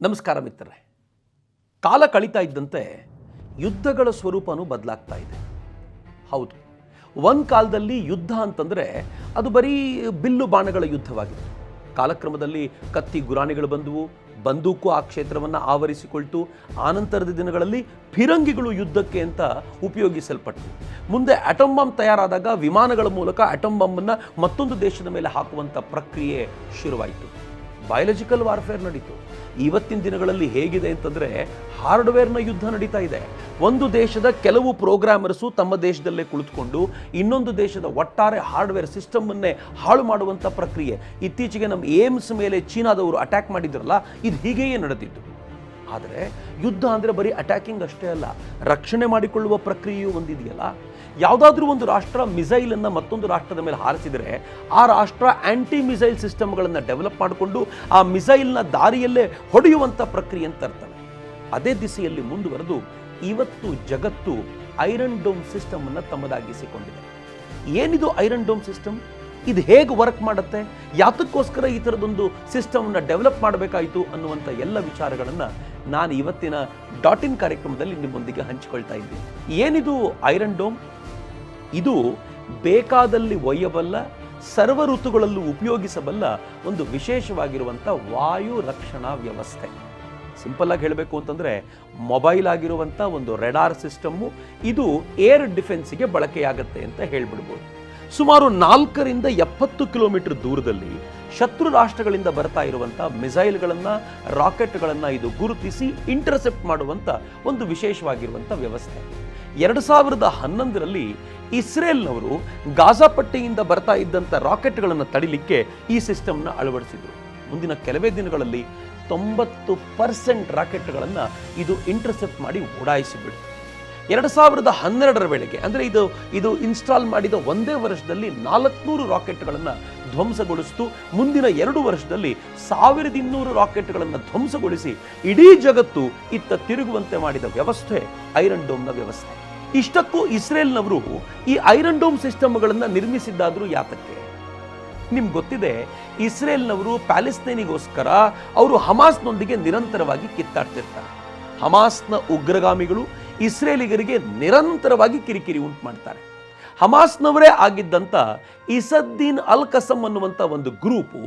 ನಮಸ್ಕಾರ ಮಿತ್ರರೇ. ಕಾಲ ಕಳೀತಾ ಇದ್ದಂತೆ ಯುದ್ಧಗಳ ಸ್ವರೂಪನೂ ಬದಲಾಗ್ತಾ ಇದೆ. ಹೌದು, ಒಂದು ಕಾಲದಲ್ಲಿ ಯುದ್ಧ ಅಂತಂದರೆ ಅದು ಬರೀ ಬಿಲ್ಲು ಬಾಣಗಳ ಯುದ್ಧವಾಗಿತ್ತು ಕಾಲಕ್ರಮದಲ್ಲಿ ಕತ್ತಿ ಗುರಾಣಿಗಳು ಬಂದವು, ಬಂದೂಕು ಆ ಕ್ಷೇತ್ರವನ್ನು ಆವರಿಸಿಕೊಳ್ತು, ಆನಂತರದ ದಿನಗಳಲ್ಲಿ ಫಿರಂಗಿಗಳು ಯುದ್ಧಕ್ಕೆ ಅಂತ ಉಪಯೋಗಿಸಲ್ಪಟ್ಟವು ಮುಂದೆ ಅಟಮ್ ಬಾಂಬ್ ತಯಾರಾದಾಗ ವಿಮಾನಗಳ ಮೂಲಕ ಅಟಮ್ ಬಾಂಬನ್ನು ಮತ್ತೊಂದು ದೇಶದ ಮೇಲೆ ಹಾಕುವಂಥ ಪ್ರಕ್ರಿಯೆ ಶುರುವಾಯಿತು. ಬಯಾಲಜಿಕಲ್ ವಾರ್ಫೇರ್ ನಡೀತು. ಇವತ್ತಿನ ದಿನಗಳಲ್ಲಿ ಹೇಗಿದೆ ಅಂತಂದರೆ ಹಾರ್ಡ್ವೇರ್ನ ಯುದ್ಧ ನಡೀತಾ ಇದೆ. ಒಂದು ದೇಶದ ಕೆಲವು ಪ್ರೋಗ್ರಾಮರ್ಸು ತಮ್ಮ ದೇಶದಲ್ಲೇ ಕುಳಿತುಕೊಂಡು ಇನ್ನೊಂದು ದೇಶದ ಒಟ್ಟಾರೆ ಹಾರ್ಡ್ವೇರ್ ಸಿಸ್ಟಮನ್ನೇ ಹಾಳು ಮಾಡುವಂಥ ಪ್ರಕ್ರಿಯೆ. ಇತ್ತೀಚೆಗೆ ನಮ್ಮ ಏಮ್ಸ್ ಮೇಲೆ ಚೀನಾದವರು ಅಟ್ಯಾಕ್ ಮಾಡಿದ್ರಲ್ಲ, ಇದು ಹೀಗೆಯೇ ನಡೆದಿದ್ದು. ಆದರೆ ಯುದ್ಧ ಅಂದರೆ ಬರೀ ಅಟ್ಯಾಕಿಂಗ್ ಅಷ್ಟೇ ಅಲ್ಲ, ರಕ್ಷಣೆ ಮಾಡಿಕೊಳ್ಳುವ ಪ್ರಕ್ರಿಯೆಯೂ ಒಂದಿದೆಯಲ್ಲ? ಯಾವುದಾದ್ರೂ ಒಂದು ರಾಷ್ಟ್ರ ಮಿಸೈಲನ್ನು ಮತ್ತೊಂದು ರಾಷ್ಟ್ರದ ಮೇಲೆ ಹಾರಿಸಿದರೆ, ಆ ರಾಷ್ಟ್ರ ಆ್ಯಂಟಿ ಮಿಸೈಲ್ ಸಿಸ್ಟಮ್ಗಳನ್ನು ಡೆವಲಪ್ ಮಾಡಿಕೊಂಡು ಆ ಮಿಸೈಲ್ನ ದಾರಿಯಲ್ಲೇ ಹೊಡೆಯುವಂಥ ಪ್ರಕ್ರಿಯೆ ಅಂತ ತರ್ತವೆ ಅದೇ ದಿಸೆಯಲ್ಲಿ ಮುಂದುವರೆದು ಇವತ್ತು ಜಗತ್ತು ಐರನ್ ಡೋಮ್ ಸಿಸ್ಟಮನ್ನು ತಮ್ಮದಾಗಿಸಿಕೊಂಡಿದೆ. ಏನಿದು ಐರನ್ ಡೋಮ್ ಸಿಸ್ಟಮ್ ಇದು ಹೇಗೆ ವರ್ಕ್ ಮಾಡುತ್ತೆ? ಯಾತಕ್ಕೋಸ್ಕರ ಈ ಥರದೊಂದು ಸಿಸ್ಟಮ್ನ ಡೆವಲಪ್ ಮಾಡಬೇಕಾಯಿತು ಅನ್ನುವಂಥ ಎಲ್ಲ ವಿಚಾರಗಳನ್ನು ನಾನು ಇವತ್ತಿನ ಡಾಟ್ ಇನ್ ಕಾರ್ಯಕ್ರಮದಲ್ಲಿ ನಿಮ್ಮೊಂದಿಗೆ ಹಂಚಿಕೊಳ್ತಾ ಇದ್ದೀನಿ ಏನಿದು ಐರನ್ ಡೋಮ್? ಇದು ಬೇಕಾದಲ್ಲಿ ಒಯ್ಯಬಲ್ಲ, ಸರ್ವ ಋತುಗಳಲ್ಲೂ ಉಪಯೋಗಿಸಬಲ್ಲ ಒಂದು ವಿಶೇಷವಾಗಿರುವಂಥ ವಾಯು ರಕ್ಷಣಾ ವ್ಯವಸ್ಥೆ. ಸಿಂಪಲ್ ಆಗಿ ಹೇಳಬೇಕು ಅಂತಂದರೆ, ಮೊಬೈಲ್ ಆಗಿರುವಂಥ ಒಂದು ರೆಡಾರ್ ಸಿಸ್ಟಮ್ಮು, ಇದು ಏರ್ ಡಿಫೆನ್ಸಿಗೆ ಬಳಕೆಯಾಗುತ್ತೆ ಅಂತ ಹೇಳ್ಬಿಡ್ಬೋದು. ಸುಮಾರು ನಾಲ್ಕರಿಂದ ಎಪ್ಪತ್ತು ಕಿಲೋಮೀಟರ್ ದೂರದಲ್ಲಿ ಶತ್ರು ರಾಷ್ಟ್ರಗಳಿಂದ ಬರ್ತಾ ಇರುವಂಥ ಮಿಸೈಲ್ಗಳನ್ನು, ರಾಕೆಟ್ಗಳನ್ನು ಇದು ಗುರುತಿಸಿ ಇಂಟರ್ಸೆಪ್ಟ್ ಮಾಡುವಂಥ ಒಂದು ವಿಶೇಷವಾಗಿರುವಂಥ ವ್ಯವಸ್ಥೆ. ಎರಡು ಸಾವಿರದ ಹನ್ನೊಂದರಲ್ಲಿ ಇಸ್ರೇಲ್ನವರು ಗಾಜಾ ಪಟ್ಟಿಯಿಂದ ಬರ್ತಾ ಇದ್ದಂಥ ರಾಕೆಟ್ಗಳನ್ನು ತಡಿಲಿಕ್ಕೆ ಈ ಸಿಸ್ಟಮ್ನ ಅಳವಡಿಸಿದರು. ಮುಂದಿನ ಕೆಲವೇ ದಿನಗಳಲ್ಲಿ ತೊಂಬತ್ತು ಪರ್ಸೆಂಟ್ ರಾಕೆಟ್ಗಳನ್ನು ಇದು ಇಂಟರ್ಸೆಪ್ಟ್ ಮಾಡಿ ಓಡಾಯಿಸಿಬಿಡ್ತು. ಎರಡು ಸಾವಿರದ ಹನ್ನೆರಡರ ವೇಳೆಗೆ, ಅಂದರೆ ಇದು ಇದು ಇನ್ಸ್ಟಾಲ್ ಮಾಡಿದ ಒಂದೇ ವರ್ಷದಲ್ಲಿ ನಾಲ್ಕುನೂರು ರಾಕೆಟ್ಗಳನ್ನು ಧ್ವಂಸಗೊಳಿಸಿತು. ಮುಂದಿನ ಎರಡು ವರ್ಷದಲ್ಲಿ ಸಾವಿರದ ಇನ್ನೂರು ರಾಕೆಟ್ಗಳನ್ನು ಧ್ವಂಸಗೊಳಿಸಿ ಇಡೀ ಜಗತ್ತು ಇತ್ತ ತಿರುಗುವಂತೆ ಮಾಡಿದ ವ್ಯವಸ್ಥೆ, ಐರನ್ ಡೋಮ್ನ ವ್ಯವಸ್ಥೆ. ಇಷ್ಟಕ್ಕೂ ಇಸ್ರೇಲ್ನವರು ಈ ಐರನ್ ಡೋಮ್ ಸಿಸ್ಟಮ್ಗಳನ್ನು ನಿರ್ಮಿಸಿದ್ದಾದರೂ ಯಾತಕ್ಕೆ? ನಿಮ್ಗೆ ಗೊತ್ತಿದೆ, ಇಸ್ರೇಲ್ನವರು ಪ್ಯಾಲೆಸ್ತೇನಿಗೋಸ್ಕರ ಅವರು ಹಮಾಸ್ನೊಂದಿಗೆ ನಿರಂತರವಾಗಿ ಕಿತ್ತಾಡ್ತಿರ್ತಾರೆ. ಹಮಾಸ್ನ ಉಗ್ರಗಾಮಿಗಳು ಇಸ್ರೇಲಿಗರಿಗೆ ನಿರಂತರವಾಗಿ ಕಿರಿಕಿರಿ ಉಂಟು ಮಾಡ್ತಾರೆ ಹಮಾಸ್ನವರೇ ಆಗಿದ್ದಂಥ ಇಸದ್ದೀನ್ ಅಲ್ ಕಸಮ್ ಅನ್ನುವಂಥ ಒಂದು ಗ್ರೂಪು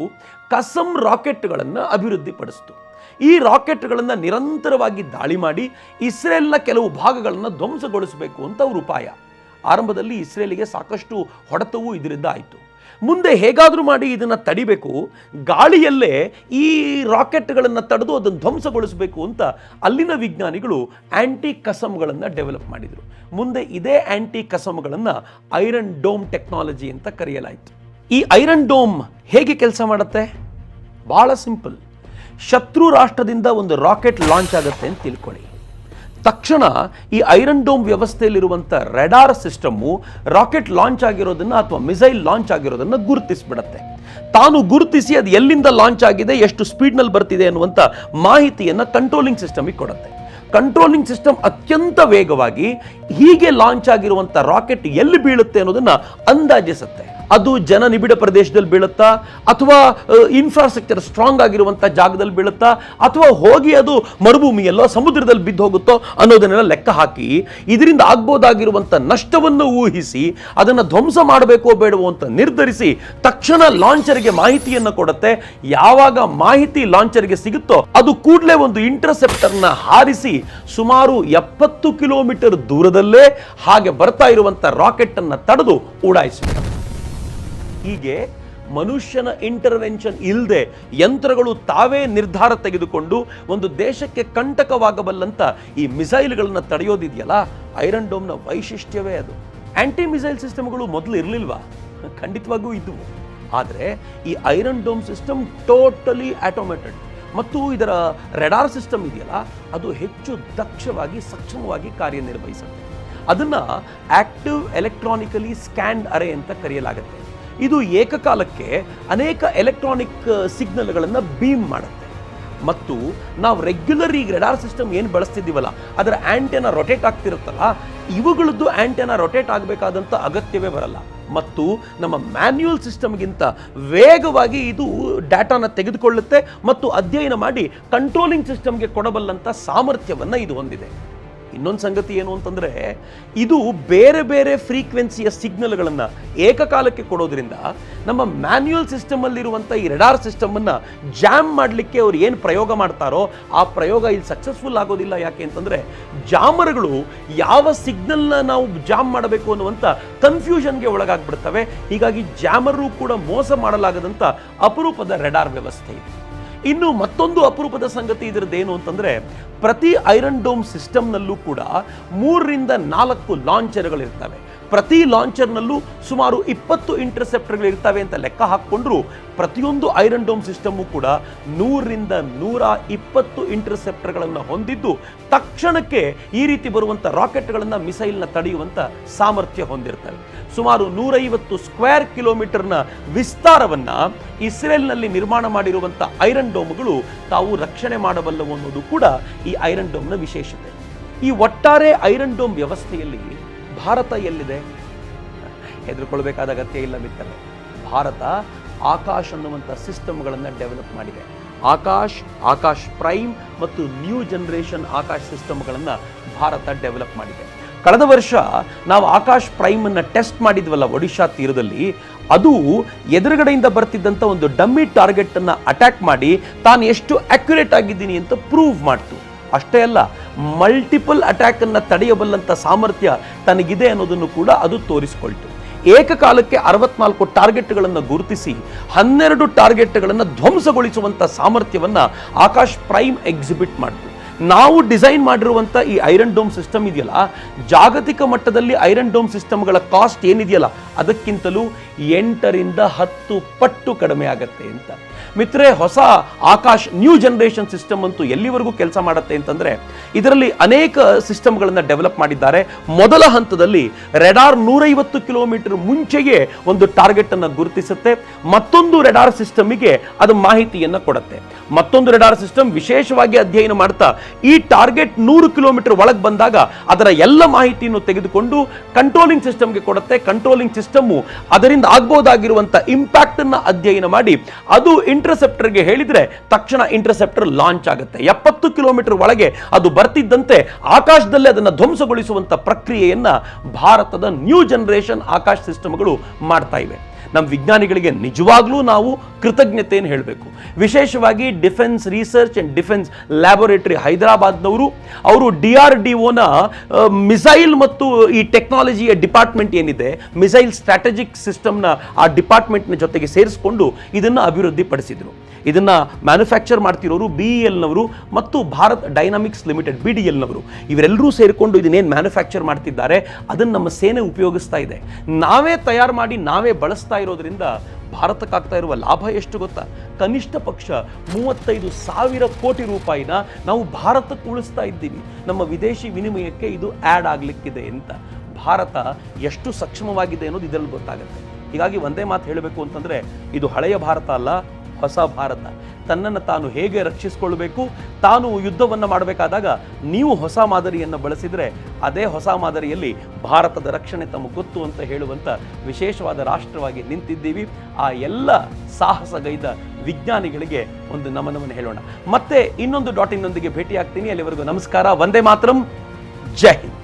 ಕಸಮ್ ರಾಕೆಟ್ಗಳನ್ನು ಅಭಿವೃದ್ಧಿಪಡಿಸ್ತು. ಈ ರಾಕೆಟ್ಗಳನ್ನು ನಿರಂತರವಾಗಿ ದಾಳಿ ಮಾಡಿ ಇಸ್ರೇಲ್ನ ಕೆಲವು ಭಾಗಗಳನ್ನು ಧ್ವಂಸಗೊಳಿಸಬೇಕು ಅಂತ ಅವ್ರ ಉಪಾಯ ಆರಂಭದಲ್ಲಿ ಇಸ್ರೇಲಿಗೆ ಸಾಕಷ್ಟು ಹೊಡೆತವೂ ಇದರಿಂದ ಆಯಿತು. ಮುಂದೆ ಹೇಗಾದರೂ ಮಾಡಿ ಇದನ್ನು ತಡಿಬೇಕು. ಗಾಳಿಯಲ್ಲೇ ಈ ರಾಕೆಟ್ಗಳನ್ನು ತಡೆದು ಅದನ್ನು ಧ್ವಂಸಗೊಳಿಸಬೇಕು ಅಂತ ಅಲ್ಲಿನ ವಿಜ್ಞಾನಿಗಳು ಆ್ಯಂಟಿ ಕಸಮ್ಗಳನ್ನು ಡೆವಲಪ್ ಮಾಡಿದರು. ಮುಂದೆ ಇದೇ ಆ್ಯಂಟಿ ಕಸಮ್ಗಳನ್ನು ಐರನ್ ಡೋಮ್ ಟೆಕ್ನಾಲಜಿ ಅಂತ ಕರೆಯಲಾಯಿತು. ಈ ಐರನ್ ಡೋಮ್ ಹೇಗೆ ಕೆಲಸ ಮಾಡುತ್ತೆ? ಭಾಳ ಸಿಂಪಲ್. ಶತ್ರು ರಾಷ್ಟ್ರದಿಂದ ಒಂದು ರಾಕೆಟ್ ಲಾಂಚ್ ಆಗುತ್ತೆ ಅಂತ ತಿಳ್ಕೊಳ್ಳಿ. ತಕ್ಷಣ ಈ ಐರನ್ ಡೋಮ್ ವ್ಯವಸ್ಥೆಯಲ್ಲಿರುವಂಥ ರೆಡಾರ್ ಸಿಸ್ಟಮ್ಮು ರಾಕೆಟ್ ಲಾಂಚ್ ಆಗಿರೋದನ್ನು ಅಥವಾ ಮಿಸೈಲ್ ಲಾಂಚ್ ಆಗಿರೋದನ್ನು ಗುರುತಿಸ್ಬಿಡತ್ತೆ. ತಾನು ಗುರುತಿಸಿ ಅದು ಎಲ್ಲಿಂದ ಲಾಂಚ್ ಆಗಿದೆ, ಎಷ್ಟು ಸ್ಪೀಡ್ನಲ್ಲಿ ಬರ್ತಿದೆ ಅನ್ನುವಂಥ ಮಾಹಿತಿಯನ್ನು ಕಂಟ್ರೋಲಿಂಗ್ ಸಿಸ್ಟಮಿಗೆ ಕೊಡುತ್ತೆ. ಕಂಟ್ರೋಲಿಂಗ್ ಸಿಸ್ಟಮ್ ಅತ್ಯಂತ ವೇಗವಾಗಿ ಹೀಗೆ ಲಾಂಚ್ ಆಗಿರುವಂಥ ರಾಕೆಟ್ ಎಲ್ಲಿ ಬೀಳುತ್ತೆ ಅನ್ನೋದನ್ನು ಅಂದಾಜಿಸುತ್ತೆ. ಅದು ಜನ ನಿಬಿಡ ಪ್ರದೇಶದಲ್ಲಿ ಬೀಳುತ್ತಾ, ಅಥವಾ ಇನ್ಫ್ರಾಸ್ಟ್ರಕ್ಚರ್ ಸ್ಟ್ರಾಂಗ್ ಆಗಿರುವಂಥ ಜಾಗದಲ್ಲಿ ಬೀಳುತ್ತಾ, ಅಥವಾ ಹೋಗಿ ಅದು ಮರುಭೂಮಿಯಲ್ಲೋ ಸಮುದ್ರದಲ್ಲಿ ಬಿದ್ದು ಹೋಗುತ್ತೋ ಅನ್ನೋದನ್ನೆಲ್ಲ ಲೆಕ್ಕ ಹಾಕಿ, ಇದರಿಂದ ಆಗ್ಬೋದಾಗಿರುವಂಥ ನಷ್ಟವನ್ನು ಊಹಿಸಿ, ಅದನ್ನು ಧ್ವಂಸ ಮಾಡಬೇಕೋ ಬೇಡವೋ ಅಂತ ನಿರ್ಧರಿಸಿ, ತಕ್ಷಣ ಲಾಂಚರ್ಗೆ ಮಾಹಿತಿಯನ್ನು ಕೊಡುತ್ತೆ. ಯಾವಾಗ ಮಾಹಿತಿ ಲಾಂಚರ್ಗೆ ಸಿಗುತ್ತೋ, ಅದು ಕೂಡಲೇ ಒಂದು ಇಂಟರ್ಸೆಪ್ಟರ್ನ ಹಾರಿಸಿ, ಸುಮಾರು ಎಪ್ಪತ್ತು ಕಿಲೋಮೀಟರ್ ದೂರದಲ್ಲೇ ಹಾಗೆ ಬರ್ತಾ ಇರುವಂಥ ರಾಕೆಟ್ ಅನ್ನು ತಡೆದು ಉಡಾಯಿಸಿಬಿಡುತ್ತೆ ಹೀಗೆ ಮನುಷ್ಯನ ಇಂಟರ್ವೆನ್ಷನ್ ಇಲ್ಲದೆ ಯಂತ್ರಗಳು ತಾವೇ ನಿರ್ಧಾರ ತೆಗೆದುಕೊಂಡು ಒಂದು ದೇಶಕ್ಕೆ ಕಂಟಕವಾಗಬಲ್ಲಂತ ಈ ಮಿಸೈಲ್ಗಳನ್ನು ತಡೆಯೋದಿದೆಯಲ್ಲ? ಐರನ್ ಡೋಮ್ನ ವೈಶಿಷ್ಟ್ಯವೇ ಅದು. ಆ್ಯಂಟಿ ಮಿಸೈಲ್ ಸಿಸ್ಟಮ್ಗಳು ಮೊದಲು ಇರಲಿಲ್ವಾ? ಖಂಡಿತವಾಗೂ ಇದ್ದವು ಆದರೆ ಈ iron dome system totally automated ಮತ್ತು ಇದರ ರೆಡಾರ್ ಸಿಸ್ಟಮ್ ಇದೆಯಲ್ಲ, ಅದು ಹೆಚ್ಚು ದಕ್ಷವಾಗಿ, ಸಕ್ಷಮವಾಗಿ ಕಾರ್ಯನಿರ್ವಹಿಸುತ್ತೆ. ಅದನ್ನು ಆಕ್ಟಿವ್ ಎಲೆಕ್ಟ್ರಾನಿಕಲಿ ಸ್ಕ್ಯಾನ್ಡ್ ಅರೆ ಅಂತ ಕರೆಯಲಾಗುತ್ತೆ. ಇದು ಏಕಕಾಲಕ್ಕೆ ಅನೇಕ ಎಲೆಕ್ಟ್ರಾನಿಕ್ ಸಿಗ್ನಲ್ಗಳನ್ನು ಬೀಮ್ ಮಾಡುತ್ತೆ. ಮತ್ತು ನಾವು ರೆಗ್ಯುಲರ್ ಈಗ ರೆಡಾರ್ ಸಿಸ್ಟಮ್ ಏನು ಬಳಸ್ತಿದ್ದೀವಲ್ಲ, ಅದರ ಆ್ಯಂಟೆನ ರೊಟೇಟ್ ಆಗ್ತಿರುತ್ತಲ್ಲ, ಇವುಗಳದ್ದು ಆ್ಯಂಟೆನ ರೊಟೇಟ್ ಆಗಬೇಕಾದಂಥ ಅಗತ್ಯವೇ ಬರಲ್ಲ. ಮತ್ತು ನಮ್ಮ ಮ್ಯಾನ್ಯುಯಲ್ ಸಿಸ್ಟಮ್ಗಿಂತ ವೇಗವಾಗಿ ಇದು ಡಾಟಾನ ತೆಗೆದುಕೊಳ್ಳುತ್ತೆ, ಮತ್ತು ಅಧ್ಯಯನ ಮಾಡಿ ಕಂಟ್ರೋಲಿಂಗ್ ಸಿಸ್ಟಮ್ಗೆ ಕೊಡಬಲ್ಲಂಥ ಸಾಮರ್ಥ್ಯವನ್ನು ಇದು ಹೊಂದಿದೆ. ಇನ್ನೊಂದು ಸಂಗತಿ ಏನು ಅಂತಂದರೆ, ಇದು ಬೇರೆ ಬೇರೆ ಫ್ರೀಕ್ವೆನ್ಸಿಯ ಸಿಗ್ನಲ್ಗಳನ್ನು ಏಕಕಾಲಕ್ಕೆ ಕೊಡೋದ್ರಿಂದ ನಮ್ಮ ಮ್ಯಾನ್ಯುಯಲ್ ಸಿಸ್ಟಮಲ್ಲಿರುವಂಥ ಈ ರೆಡಾರ್ ಸಿಸ್ಟಮನ್ನು ಜಾಮ್ ಮಾಡಲಿಕ್ಕೆ ಅವ್ರು ಏನು ಪ್ರಯೋಗ ಮಾಡ್ತಾರೋ ಆ ಪ್ರಯೋಗ ಇಲ್ಲಿ ಸಕ್ಸಸ್ಫುಲ್ ಆಗೋದಿಲ್ಲ ಯಾಕೆ ಅಂತಂದರೆ, ಜಾಮರ್ಗಳು ಯಾವ ಸಿಗ್ನಲ್ನ ನಾವು ಜಾಮ್ ಮಾಡಬೇಕು ಅನ್ನುವಂಥ ಕನ್ಫ್ಯೂಷನ್ಗೆ ಒಳಗಾಗ್ಬಿಡ್ತವೆ. ಹೀಗಾಗಿ ಜಾಮರು ಕೂಡ ಮೋಸ ಮಾಡಲಾಗದಂಥ ಅಪರೂಪದ ರೆಡಾರ್ ವ್ಯವಸ್ಥೆ ಇದೆ. ಇನ್ನು ಮತ್ತೊಂದು ಅಪರೂಪದ ಸಂಗತಿ ಇದರದ್ದೇನು ಅಂತಂದ್ರೆ ಪ್ರತಿ ಐರನ್ ಡೋಮ್ ಸಿಸ್ಟಮ್ನಲ್ಲೂ ಕೂಡ ಮೂರರಿಂದ ನಾಲ್ಕು ಲಾಂಚರ್ಗಳಿರ್ತವೆ. ಪ್ರತಿ ಲಾಂಚರ್ನಲ್ಲೂ ಸುಮಾರು ಇಪ್ಪತ್ತು ಇಂಟರ್ಸೆಪ್ಟರ್ಗಳು ಇರ್ತವೆ ಅಂತ ಲೆಕ್ಕ ಹಾಕ್ಕೊಂಡ್ರು. ಪ್ರತಿಯೊಂದು ಐರನ್ ಡೋಮ್ ಸಿಸ್ಟಮು ಕೂಡ ನೂರರಿಂದ ನೂರ ಇಪ್ಪತ್ತು ಇಂಟರ್ಸೆಪ್ಟರ್ಗಳನ್ನು ಹೊಂದಿದ್ದು, ತಕ್ಷಣಕ್ಕೆ ಈ ರೀತಿ ಬರುವಂಥ ರಾಕೆಟ್ಗಳನ್ನು ಮಿಸೈಲ್ನ ತಡೆಯುವಂಥ ಸಾಮರ್ಥ್ಯ ಹೊಂದಿರ್ತವೆ. ಸುಮಾರು ನೂರೈವತ್ತು ಸ್ಕ್ವೇರ್ ಕಿಲೋಮೀಟರ್ನ ವಿಸ್ತಾರವನ್ನು ಇಸ್ರೇಲ್ನಲ್ಲಿ ನಿರ್ಮಾಣ ಮಾಡಿರುವಂಥ ಐರನ್ ಡೋಮ್ಗಳು ತಾವು ರಕ್ಷಣೆ ಮಾಡಬಲ್ಲವು ಅನ್ನೋದು ಕೂಡ ಈ ಐರನ್ ಡೋಮ್ನ ವಿಶೇಷತೆ. ಈ ಒಟ್ಟಾರೆ ಐರನ್ ಡೋಮ್ ವ್ಯವಸ್ಥೆಯಲ್ಲಿ ಭಾರತ ಎಲ್ಲಿದೆ? ಹೆದರ್ಕೊಳ್ಬೇಕಾದ ಅಗತ್ಯ ಇಲ್ಲ ಮಿತ್ರರೇ. ಭಾರತ ಆಕಾಶ್ ಅನ್ನುವಂಥ ಸಿಸ್ಟಮ್ಗಳನ್ನು ಡೆವಲಪ್ ಮಾಡಿದೆ. ಆಕಾಶ್ ಆಕಾಶ್ ಪ್ರೈಮ್ ಮತ್ತು ನ್ಯೂ ಜನರೇಷನ್ ಆಕಾಶ್ ಸಿಸ್ಟಮ್ಗಳನ್ನು ಭಾರತ ಡೆವಲಪ್ ಮಾಡಿದೆ. ಕಳೆದ ವರ್ಷ ನಾವು ಆಕಾಶ್ ಪ್ರೈಮನ್ನು ಟೆಸ್ಟ್ ಮಾಡಿದ್ವಲ್ಲ ಒಡಿಶಾ ತೀರದಲ್ಲಿ. ಅದು ಎದುರುಗಡೆಯಿಂದ ಬರ್ತಿದ್ದಂಥ ಒಂದು ಡಮ್ಮಿ ಟಾರ್ಗೆಟನ್ನು ಅಟ್ಯಾಕ್ ಮಾಡಿ ತಾನು ಎಷ್ಟು ಅಕ್ಯುರೇಟ್ ಆಗಿದ್ದೀನಿ ಅಂತ ಪ್ರೂವ್ ಮಾಡ್ತು. ಅಷ್ಟೇ ಅಲ್ಲ ಮಲ್ಟಿಪಲ್ ಅಟ್ಯಾಕ್ ಅನ್ನ ತಡೆಯಬಲ್ಲಂತ ಸಾಮರ್ಥ್ಯ ತನಗಿದೆ ಅನ್ನೋದನ್ನು ಕೂಡ ಅದು ತೋರಿಸಿಕೊಳ್ತು. ಏಕಕಾಲಕ್ಕೆ ಅರವತ್ನಾಲ್ಕು ಟಾರ್ಗೆಟ್ಗಳನ್ನು ಗುರುತಿಸಿ, ಹನ್ನೆರಡು ಟಾರ್ಗೆಟ್ಗಳನ್ನು ಧ್ವಂಸಗೊಳಿಸುವಂಥ ಸಾಮರ್ಥ್ಯವನ್ನ ಆಕಾಶ್ ಪ್ರೈಮ್ ಎಕ್ಸಿಬಿಟ್ ಮಾಡಿತು. ನಾವು ಡಿಸೈನ್ ಮಾಡಿರುವಂಥ ಈ ಐರನ್ ಡೋಮ್ ಸಿಸ್ಟಮ್ ಇದೆಯಲ್ಲ, ಜಾಗತಿಕ ಮಟ್ಟದಲ್ಲಿ ಐರನ್ ಡೋಮ್ ಸಿಸ್ಟಮ್ಗಳ ಕಾಸ್ಟ್ ಏನಿದೆಯಲ್ಲ, ಅದಕ್ಕಿಂತಲೂ ಎಂಟರಿಂದ ಹತ್ತು ಪಟ್ಟು ಕಡಿಮೆ ಆಗತ್ತೆ ಅಂತ. ಮಿತ್ರೆ, ಹೊಸ ಆಕಾಶ್ ನ್ಯೂ ಜನರೇಷನ್ ಸಿಸ್ಟಮ್ ಅಂತೂ ಎಲ್ಲಿವರೆಗೂ ಕೆಲಸ ಮಾಡುತ್ತೆ ಅಂತಂದ್ರೆ ಇದರಲ್ಲಿ ಅನೇಕ ಸಿಸ್ಟಮ್ಗಳನ್ನು ಡೆವಲಪ್ ಮಾಡಿದ್ದಾರೆ. ಮೊದಲ ಹಂತದಲ್ಲಿ ರೆಡಾರ್ ನೂರೈವತ್ತು ಕಿಲೋಮೀಟರ್ ಮುಂಚೆಗೆ ಒಂದು ಟಾರ್ಗೆಟ್ ಅನ್ನು ಗುರುತಿಸುತ್ತೆ. ಮತ್ತೊಂದು ರೆಡಾರ್ ಸಿಸ್ಟಮಿಗೆ ಅದು ಮಾಹಿತಿಯನ್ನು ಕೊಡುತ್ತೆ. ಮತ್ತೊಂದು ರೆಡಾರ್ ಸಿಸ್ಟಮ್ ವಿಶೇಷವಾಗಿ ಅಧ್ಯಯನ ಮಾಡ್ತಾ ಈ ಟಾರ್ಗೆಟ್ ನೂರು ಕಿಲೋಮೀಟರ್ ಒಳಗೆ ಬಂದಾಗ ಅದರ ಎಲ್ಲ ಮಾಹಿತಿಯನ್ನು ತೆಗೆದುಕೊಂಡು ಕಂಟ್ರೋಲಿಂಗ್ ಸಿಸ್ಟಮ್ಗೆ ಕೊಡುತ್ತೆ. ಕಂಟ್ರೋಲಿಂಗ್ ಸಿಸ್ಟಮ್ ಅದರಿಂದ ಆಗ್ಬೋದಾಗಿರುವಂಥ ಇಂಪ್ಯಾಕ್ಟ್ ಅನ್ನ ಅಧ್ಯಯನ ಮಾಡಿ. ಅದು ಇಂಟರ್ಸೆಪ್ಟರ್ಗೆ ಹೇಳಿದ್ರೆ ತಕ್ಷಣ ಇಂಟರ್ಸೆಪ್ಟರ್ ಲಾಂಚ್ ಆಗುತ್ತೆ. ಎಪ್ಪತ್ತು ಕಿಲೋಮೀಟರ್ ಒಳಗೆ ಅದು ಬರ್ತಿದ್ದಂತೆ ಆಕಾಶದಲ್ಲಿ ಅದನ್ನು ಧ್ವಂಸಗೊಳಿಸುವಂತ ಪ್ರಕ್ರಿಯೆಯನ್ನ ಭಾರತದ ನ್ಯೂ ಜನರೇಷನ್ ಆಕಾಶ ಸಿಸ್ಟಮ್ಗಳು ಮಾಡ್ತಾ ಇವೆ. ನಮ್ಮ ವಿಜ್ಞಾನಿಗಳಿಗೆ ನಿಜವಾಗ್ಲೂ ನಾವು ಕೃತಜ್ಞತೆಯನ್ನು ಹೇಳಬೇಕು. ವಿಶೇಷವಾಗಿ defence research and defence laboratory ಹೈದರಾಬಾದ್ನವರು, ಅವರು ಡಿ ಆರ್ ಡಿ ಒನ ಮಿಸೈಲ್ ಮತ್ತು ಈ ಟೆಕ್ನಾಲಜಿಯ ಡಿಪಾರ್ಟ್ಮೆಂಟ್ ಏನಿದೆ, ಮಿಸೈಲ್ ಸ್ಟ್ರಾಟಜಿಕ್ ಸಿಸ್ಟಮ್ನ ಆ ಡಿಪಾರ್ಟ್ಮೆಂಟ್ನ ಜೊತೆಗೆ ಸೇರಿಸ್ಕೊಂಡು ಇದನ್ನು ಅಭಿವೃದ್ಧಿಪಡಿಸಿದರು. ಇದನ್ನ ಮ್ಯಾನುಫ್ಯಾಕ್ಚರ್ ಮಾಡ್ತಿರೋರು ಬಿ ಎಲ್ನವರು ಮತ್ತು Bharat dynamics limited B D ಎಲ್ನವರು ಇವರೆಲ್ಲರೂ ಸೇರಿಕೊಂಡು ಇದನ್ನೇನು ಮ್ಯಾನುಫ್ಯಾಕ್ಚರ್ ಮಾಡ್ತಿದ್ದಾರೆ, ಅದನ್ನು ನಮ್ಮ ಸೇನೆ ಉಪಯೋಗಿಸ್ತಾ ಇದೆ. ನಾವೇ ತಯಾರು ಮಾಡಿ, ನಾವೇ ಬಳಸ್ತಾ ಇರೋದ್ರಿಂದ ಭಾರತಕ್ಕಾಗ್ತಾ ಇರುವ ಲಾಭ ಎಷ್ಟು ಗೊತ್ತಾ? ಕನಿಷ್ಠ ಪಕ್ಷ ಮೂವತ್ತೈದು ಸಾವಿರ ಕೋಟಿ ರೂಪಾಯಿನ ನಾವು ಭಾರತಕ್ಕೆ ಉಳಿಸ್ತಾ ಇದ್ದೀವಿ. ನಮ್ಮ ವಿದೇಶಿ ವಿನಿಮಯಕ್ಕೆ ಇದು ಆ್ಯಡ್ ಆಗಲಿಕ್ಕಿದೆ ಅಂತ. ಭಾರತ ಎಷ್ಟು ಸಕ್ಷಮವಾಗಿದೆ ಅನ್ನೋದು ಇದರಲ್ಲಿ ಗೊತ್ತಾಗುತ್ತೆ. ಹೀಗಾಗಿ ಒಂದೇ ಮಾತು ಹೇಳಬೇಕು ಅಂತಂದರೆ, ಇದು ಹಳೆಯ ಭಾರತ ಅಲ್ಲ ಹೊಸ ಭಾರತ. ತನ್ನನ್ನು ತಾನು ಹೇಗೆ ರಕ್ಷಿಸಿಕೊಳ್ಬೇಕು, ತಾನು ಯುದ್ಧವನ್ನು ಮಾಡಬೇಕಾದಾಗ ನೀವು ಹೊಸ ಮಾದರಿಯನ್ನು ಬಳಸಿದರೆ ಅದೇ ಹೊಸ ಮಾದರಿಯಲ್ಲಿ ಭಾರತದ ರಕ್ಷಣೆ ತಮಗೆ ಗೊತ್ತು ಅಂತ ಹೇಳುವಂಥ ವಿಶೇಷವಾದ ರಾಷ್ಟ್ರವಾಗಿ ನಿಂತಿದ್ದೀವಿ. ಆ ಎಲ್ಲ ಸಾಹಸಗೈದ ವಿಜ್ಞಾನಿಗಳಿಗೆ ಒಂದು ನಮನವನ್ನು ಹೇಳೋಣ. ಮತ್ತೆ ಇನ್ನೊಂದು ಡಾಟಿನೊಂದಿಗೆ ಭೇಟಿ ಆಗ್ತೀನಿ ಅಲ್ಲಿವರೆಗೂ ನಮಸ್ಕಾರ. ವಂದೇ ಮಾತರಂ. ಜೈ ಹಿಂದ್.